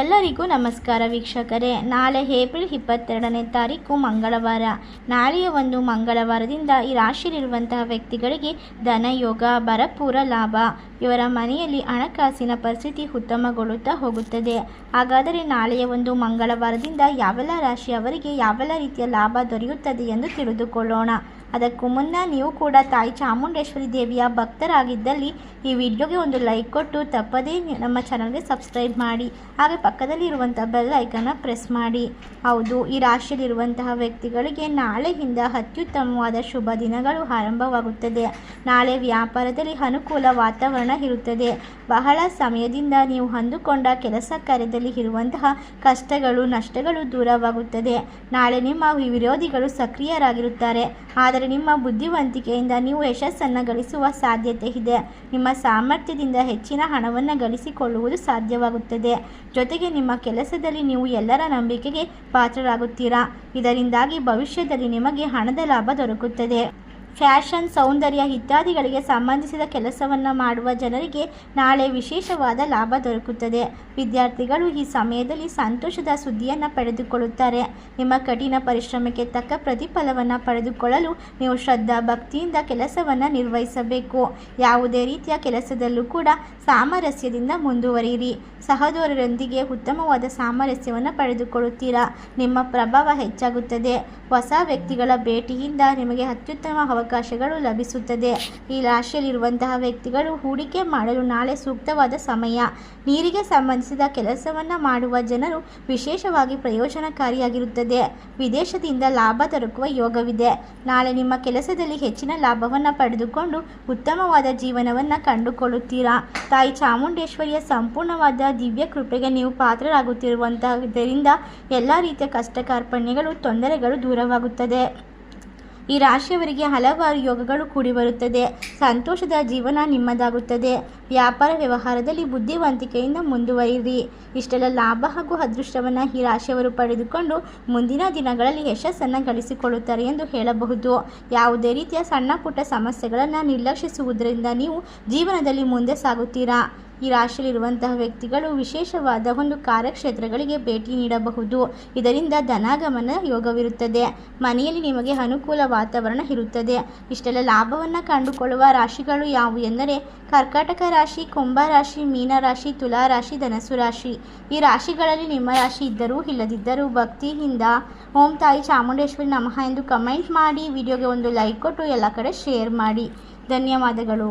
ಎಲ್ಲರಿಗೂ ನಮಸ್ಕಾರ ವೀಕ್ಷಕರೇ. ನಾಳೆ ಏಪ್ರಿಲ್ ಇಪ್ಪತ್ತೆರಡನೇ ತಾರೀಕು ಮಂಗಳವಾರ. ನಾಳೆಯ ಒಂದು ಮಂಗಳವಾರದಿಂದ ಈ ರಾಶಿಯಲ್ಲಿರುವಂತಹ ವ್ಯಕ್ತಿಗಳಿಗೆ ಧನಯೋಗ, ಭರಪೂರ ಲಾಭ. ಇವರ ಮನೆಯಲ್ಲಿ ಹಣಕಾಸಿನ ಪರಿಸ್ಥಿತಿ ಉತ್ತಮಗೊಳ್ಳುತ್ತಾ ಹೋಗುತ್ತದೆ. ಹಾಗಾದರೆ ನಾಳೆಯ ಒಂದು ಮಂಗಳವಾರದಿಂದ ಯಾವೆಲ್ಲ ರಾಶಿಯವರಿಗೆ ಯಾವೆಲ್ಲ ರೀತಿಯ ಲಾಭ ದೊರೆಯುತ್ತದೆ ಎಂದು ತಿಳಿದುಕೊಳ್ಳೋಣ. ಅದಕ್ಕೂ ಮುನ್ನ ನೀವು ಕೂಡ ತಾಯಿ ಚಾಮುಂಡೇಶ್ವರಿ ದೇವಿಯ ಭಕ್ತರಾಗಿದ್ದಲ್ಲಿ ಈ ವಿಡಿಯೋಗೆ ಒಂದು ಲೈಕ್ ಕೊಟ್ಟು ತಪ್ಪದೇ ನಮ್ಮ ಚಾನಲ್ಗೆ ಸಬ್ಸ್ಕ್ರೈಬ್ ಮಾಡಿ, ಹಾಗೆ ಪಕ್ಕದಲ್ಲಿ ಇರುವಂಥ ಬೆಲ್ ಐಕನ್ನ ಪ್ರೆಸ್ ಮಾಡಿ. ಹೌದು, ಈ ರಾಶಿಯಲ್ಲಿರುವಂತಹ ವ್ಯಕ್ತಿಗಳಿಗೆ ನಾಳೆಯಿಂದ ಅತ್ಯುತ್ತಮವಾದ ಶುಭ ದಿನಗಳು ಆರಂಭವಾಗುತ್ತದೆ. ನಾಳೆ ವ್ಯಾಪಾರದಲ್ಲಿ ಅನುಕೂಲ ವಾತಾವರಣ ಇರುತ್ತದೆ. ಬಹಳ ಸಮಯದಿಂದ ನೀವು ಅಂದುಕೊಂಡ ಕೆಲಸ ಕಾರ್ಯದಲ್ಲಿ ಇರುವಂತಹ ಕಷ್ಟಗಳು, ನಷ್ಟಗಳು ದೂರವಾಗುತ್ತದೆ. ನಾಳೆ ನಿಮ್ಮ ವಿರೋಧಿಗಳು ಸಕ್ರಿಯರಾಗಿರುತ್ತಾರೆ. ಆದರೆ ನಿಮ್ಮ ಬುದ್ಧಿವಂತಿಕೆಯಿಂದ ನೀವು ಯಶಸ್ಸನ್ನು ಗಳಿಸುವ ಸಾಧ್ಯತೆ ಇದೆ. ನಿಮ್ಮ ಸಾಮರ್ಥ್ಯದಿಂದ ಹೆಚ್ಚಿನ ಹಣವನ್ನು ಗಳಿಸಿಕೊಳ್ಳುವುದು ಸಾಧ್ಯವಾಗುತ್ತದೆ. ಜೊತೆಗೆ ನಿಮ್ಮ ಕೆಲಸದಲ್ಲಿ ನೀವು ಎಲ್ಲರ ನಂಬಿಕೆಗೆ ಪಾತ್ರರಾಗುತ್ತೀರಾ? ಇದರಿಂದಾಗಿ ಭವಿಷ್ಯದಲ್ಲಿ ನಿಮಗೆ ಹಣದ ಲಾಭ ದೊರಕುತ್ತದೆ. ಫ್ಯಾಷನ್, ಸೌಂದರ್ಯ ಇತ್ಯಾದಿಗಳಿಗೆ ಸಂಬಂಧಿಸಿದ ಕೆಲಸವನ್ನು ಮಾಡುವ ಜನರಿಗೆ ನಾಳೆ ವಿಶೇಷವಾದ ಲಾಭ ದೊರಕುತ್ತದೆ. ವಿದ್ಯಾರ್ಥಿಗಳು ಈ ಸಮಯದಲ್ಲಿ ಸಂತೋಷದ ಸುದ್ದಿಯನ್ನು ಪಡೆದುಕೊಳ್ಳುತ್ತಾರೆ. ನಿಮ್ಮ ಕಠಿಣ ಪರಿಶ್ರಮಕ್ಕೆ ತಕ್ಕ ಪ್ರತಿಫಲವನ್ನು ಪಡೆದುಕೊಳ್ಳಲು ನೀವು ಶ್ರದ್ಧಾ ಭಕ್ತಿಯಿಂದ ಕೆಲಸವನ್ನು ನಿರ್ವಹಿಸಬೇಕು. ಯಾವುದೇ ರೀತಿಯ ಕೆಲಸದಲ್ಲೂ ಕೂಡ ಸಾಮರಸ್ಯದಿಂದ ಮುಂದುವರಿಯಿರಿ. ಸಹೋದರರೊಂದಿಗೆ ಉತ್ತಮವಾದ ಸಾಮರಸ್ಯವನ್ನು ಪಡೆದುಕೊಳ್ಳುತ್ತೀರಾ? ನಿಮ್ಮ ಪ್ರಭಾವ ಹೆಚ್ಚಾಗುತ್ತದೆ. ಹೊಸ ವ್ಯಕ್ತಿಗಳ ಭೇಟಿಯಿಂದ ನಿಮಗೆ ಅತ್ಯುತ್ತಮ ಅವಕಾಶಗಳು ಲಭಿಸುತ್ತದೆ. ಈ ರಾಶಿಯಲ್ಲಿರುವಂತಹ ವ್ಯಕ್ತಿಗಳು ಹೂಡಿಕೆ ಮಾಡಲು ನಾಳೆ ಸೂಕ್ತವಾದ ಸಮಯ. ನೀರಿಗೆ ಸಂಬಂಧಿಸಿದ ಕೆಲಸವನ್ನು ಮಾಡುವ ಜನರು ವಿಶೇಷವಾಗಿ ಪ್ರಯೋಜನಕಾರಿಯಾಗಿರುತ್ತದೆ. ವಿದೇಶದಿಂದ ಲಾಭ ದೊರಕುವ ಯೋಗವಿದೆ. ನಾಳೆ ನಿಮ್ಮ ಕೆಲಸದಲ್ಲಿ ಹೆಚ್ಚಿನ ಲಾಭವನ್ನು ಪಡೆದುಕೊಂಡು ಉತ್ತಮವಾದ ಜೀವನವನ್ನು ಕಂಡುಕೊಳ್ಳುತ್ತೀರಾ? ತಾಯಿ ಚಾಮುಂಡೇಶ್ವರಿಯ ಸಂಪೂರ್ಣವಾದ ದಿವ್ಯ ಕೃಪೆಗೆ ನೀವು ಪಾತ್ರರಾಗುತ್ತಿರುವಂತಹದ್ದರಿಂದ ಎಲ್ಲ ರೀತಿಯ ಕಷ್ಟ ಕಾರ್ಪಣ್ಯಗಳು ತೊಂದರೆಗಳು ದೂರವಾಗುತ್ತದೆ. ಈ ರಾಶಿಯವರಿಗೆ ಹಲವಾರು ಯೋಗಗಳು ಕೂಡಿ ಬರುತ್ತದೆ. ಸಂತೋಷದ ಜೀವನ ನಿಮ್ಮದಾಗುತ್ತದೆ. ವ್ಯಾಪಾರ ವ್ಯವಹಾರದಲ್ಲಿ ಬುದ್ಧಿವಂತಿಕೆಯಿಂದ ಮುಂದುವರಿಯಿರಿ. ಇಷ್ಟೆಲ್ಲ ಲಾಭ ಹಾಗೂ ಅದೃಷ್ಟವನ್ನು ಈ ರಾಶಿಯವರು ಪಡೆದುಕೊಂಡು ಮುಂದಿನ ದಿನಗಳಲ್ಲಿ ಯಶಸ್ಸನ್ನು ಗಳಿಸಿಕೊಳ್ಳುತ್ತಾರೆ ಎಂದು ಹೇಳಬಹುದು. ಯಾವುದೇ ರೀತಿಯ ಸಣ್ಣ ಪುಟ್ಟ ಸಮಸ್ಯೆಗಳನ್ನು ನಿರ್ಲಕ್ಷಿಸುವುದರಿಂದ ನೀವು ಜೀವನದಲ್ಲಿ ಮುಂದೆ ಸಾಗುತ್ತೀರಾ? ಈ ರಾಶಿಯಲ್ಲಿರುವಂತಹ ವ್ಯಕ್ತಿಗಳು ವಿಶೇಷವಾದ ಒಂದು ಕಾರ್ಯಕ್ಷೇತ್ರಗಳಿಗೆ ಭೇಟಿ ನೀಡಬಹುದು. ಇದರಿಂದ ಧನಾಗಮನ ಯೋಗವಿರುತ್ತದೆ. ಮನೆಯಲ್ಲಿ ನಿಮಗೆ ಅನುಕೂಲ ವಾತಾವರಣ ಇರುತ್ತದೆ. ಇಷ್ಟೆಲ್ಲ ಲಾಭವನ್ನು ಕಂಡುಕೊಳ್ಳುವ ರಾಶಿಗಳು ಯಾವುವು ಎಂದರೆ ಕರ್ಕಾಟಕ ರಾಶಿ, ಕುಂಭ ರಾಶಿ, ಮೀನ ರಾಶಿ, ತುಲಾ ರಾಶಿ ಧನಸು ರಾಶಿ. ಈ ರಾಶಿಗಳಲ್ಲಿ ನಿಮ್ಮ ರಾಶಿ ಇದ್ದರೂ ಇಲ್ಲದಿದ್ದರೂ ಭಕ್ತಿಯಿಂದ ಓಂ ತಾಯಿ ಚಾಮುಂಡೇಶ್ವರಿ ನಮಃ ಎಂದು ಕಮೆಂಟ್ ಮಾಡಿ, ವಿಡಿಯೋಗೆ ಒಂದು ಲೈಕ್ ಕೊಟ್ಟು ಎಲ್ಲ ಕಡೆ ಶೇರ್ ಮಾಡಿ. ಧನ್ಯವಾದಗಳು.